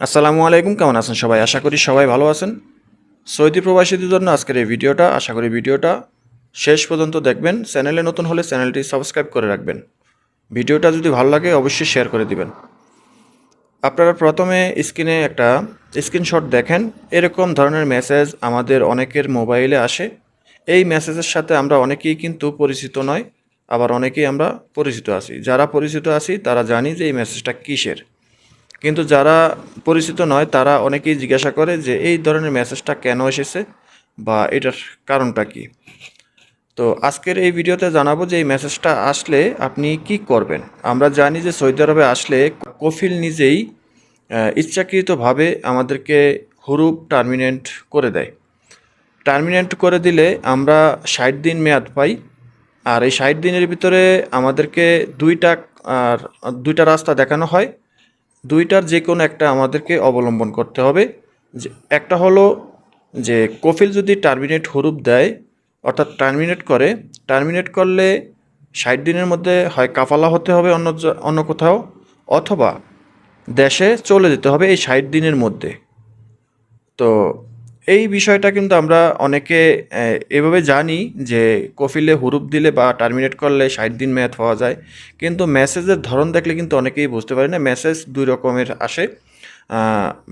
আসসালামু আলাইকুম, কেমন আছেন সবাই? আশা করি সবাই ভালো আছেন। সৌদি প্রবাসীদের জন্য আজকের এই ভিডিওটা, আশা করি ভিডিওটা শেষ পর্যন্ত দেখবেন। চ্যানেলে নতুন হলে চ্যানেলটি সাবস্ক্রাইব করে রাখবেন। ভিডিওটা যদি ভালো লাগে, অবশ্যই শেয়ার করে দিবেন। আপনারা প্রথমে স্ক্রিনে একটা স্ক্রিনশট দেখেন। এরকম ধরনের মেসেজ আমাদের অনেকের মোবাইলে আসে। এই মেসেজের সাথে আমরা অনেকেই কিন্তু পরিচিত নয় আবার অনেকেই আমরা পরিচিত আছি। যারা পরিচিত আছি, তারা জানি যে এই মেসেজটা কিসের। কিন্তু যারা পরিচিত নয়, তারা অনেকেই জিজ্ঞাসা করে যে, এই ধরনের মেসেজটা কেন এসেছে বা এটার কারণটা কি? তো আজকের এই ভিডিওতে জানাব যে, এই মেসেজটা আসলে আপনি কি করবেন। আমরা জানি যে, সৌদি আরবে আসলে কফিল নিজেই ইচ্ছাকৃতভাবে আমাদেরকে হুরুপ টার্মিনেন্ট করে দেয়। টার্মিনেন্ট করে দিলে আমরা ষাট দিন মেয়াদ পাই। আর এই ষাট দিনের ভিতরে আমাদেরকে দুইটা, আর দুইটা রাস্তা দেখানো হয়। দুইটার যে কোনো একটা আমাদেরকে অবলম্বন করতে হবে। যে একটা হলো যে কফিল যদি টার্মিনেট হরুপ দেয়, অর্থাৎ টার্মিনেট করে, টার্মিনেট করলে ষাট দিনের মধ্যে হয় কাফালা হতে হবে অন্য অন্য কোথাও, অথবা দেশে চলে যেতে হবে এই ষাট দিনের মধ্যে। তো এই বিষয়টা কিন্তু আমরা অনেকে এভাবে জানি যে কফিলে হুরুপ দিলে বা টার্মিনেট করলে ষাট দিন মেয়াদ পাওয়া যায়। কিন্তু মেসেজের ধরন দেখলে কিন্তু অনেকেই বুঝতে পারে না। মেসেজ দুই রকমের আসে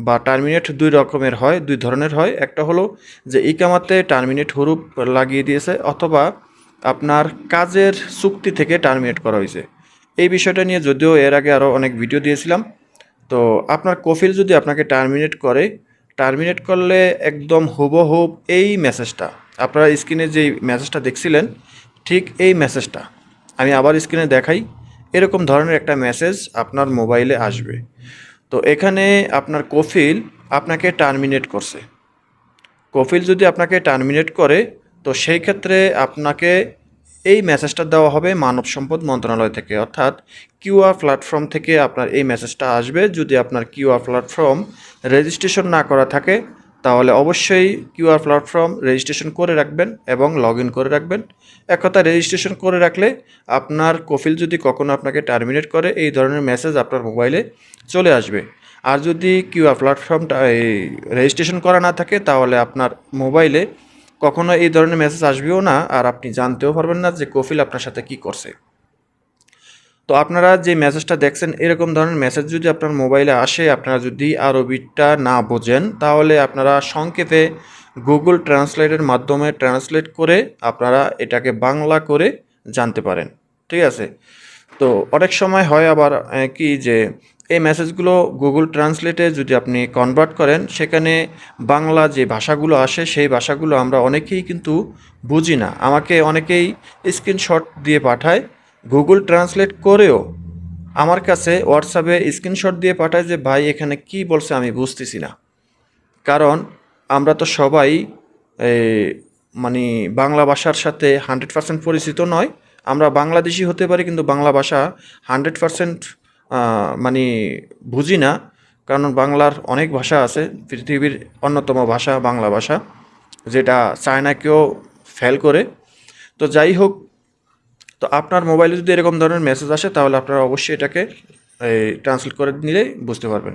বা টার্মিনেট দুই রকমের হয়, দুই ধরনের হয়। একটা হলো যে ইকামাতে টার্মিনেট হুরুপ লাগিয়ে দিয়েছে অথবা আপনার কাজের চুক্তি থেকে টার্মিনেট করা হয়েছে। এই বিষয়টা নিয়ে যদিও এর আগে আরও অনেক ভিডিও দিয়েছিলাম। তো আপনার কফিল যদি আপনাকে টার্মিনেট করে টার্মিনেট করলে একদম হুবহুব এই মেসেজটা। আপনারা স্ক্রিনে যে মেসেজটা দেখছিলেন, ঠিক এই মেসেজটা। আমি আবার স্ক্রিনে দেখাই, এরকম ধরনের একটা মেসেজ আপনার মোবাইলে আসবে। তো এখানে আপনার কফিল আপনাকে টার্মিনেট করছে। কফিল যদি আপনাকে টার্মিনেট করে, তো সেই ক্ষেত্রে আপনাকে এই মেসেজটা দেওয়া হবে মানব সম্পদ মন্ত্রণালয় থেকে। অর্থাৎ কিউআর প্ল্যাটফর্ম থেকে আপনার এই মেসেজটা আসবে। যদি আপনার কিউআর প্ল্যাটফর্ম রেজিস্ট্রেশন না করা থাকে, তাহলে অবশ্যই কিউআর প্ল্যাটফর্ম রেজিস্ট্রেশন করে রাখবেন এবং লগ ইন করে রাখবেন। এক কথা রেজিস্ট্রেশন করে রাখলে আপনার কফিল যদি কখনো আপনাকে টার্মিনেট করে, এই ধরনের মেসেজ আপনার মোবাইলে চলে আসবে। আর যদি কিউআর প্ল্যাটফর্মটা রেজিস্ট্রেশন করা না থাকে, তাহলে আপনার মোবাইলে কখনো এই ধরনের মেসেজ আসবেও না, আর আপনি জানতেও পারবেন না যে কফিল আপনার সাথে কি করছে। তো আপনারা যে মেসেজটা দেখছেন, এরকম ধরনের মেসেজ যদি আপনার মোবাইলে আসে, আপনারা যদি আরবিটা না বোঝেন, তাহলে আপনারা সংক্ষেপে গুগল ট্রান্সলেটের মাধ্যমে ট্রান্সলেট করে আপনারা এটাকে বাংলা করে জানতে পারেন। ঠিক আছে? তো অনেক সময় হয় আবার কি যে এই মেসেজগুলো গুগল ট্রান্সলেটে যদি আপনি কনভার্ট করেন, সেখানে বাংলা যে ভাষাগুলো আসে, সেই ভাষাগুলো আমরা অনেকেই কিন্তু বুঝি না। আমাকে অনেকেই স্ক্রিনশট দিয়ে পাঠায় গুগল ট্রান্সলেট করেও আমার কাছে হোয়াটসঅ্যাপে স্ক্রিনশট দিয়ে পাঠায় যে, ভাই, এখানে কি বলছে আমি বুঝতেছি না। কারণ আমরা তো সবাই মানে বাংলা ভাষার সাথে হান্ড্রেড পার্সেন্ট পরিচিত নয়। আমরা বাংলাদেশি হতে পারি, কিন্তু বাংলা ভাষা হান্ড্রেড পার্সেন্ট মানে বুঝি না, কারণ বাংলার অনেক ভাষা আছে, পৃথিবীর অন্যতম ভাষা বাংলা ভাষা, যেটা চায়নাকেও ফেল করে। তো যাই হোক, তো আপনার মোবাইলে যদি এরকম ধরনের মেসেজ আসে, তাহলে আপনারা অবশ্যই এটাকে ট্রান্সলেট করে নিলেই বুঝতে পারবেন।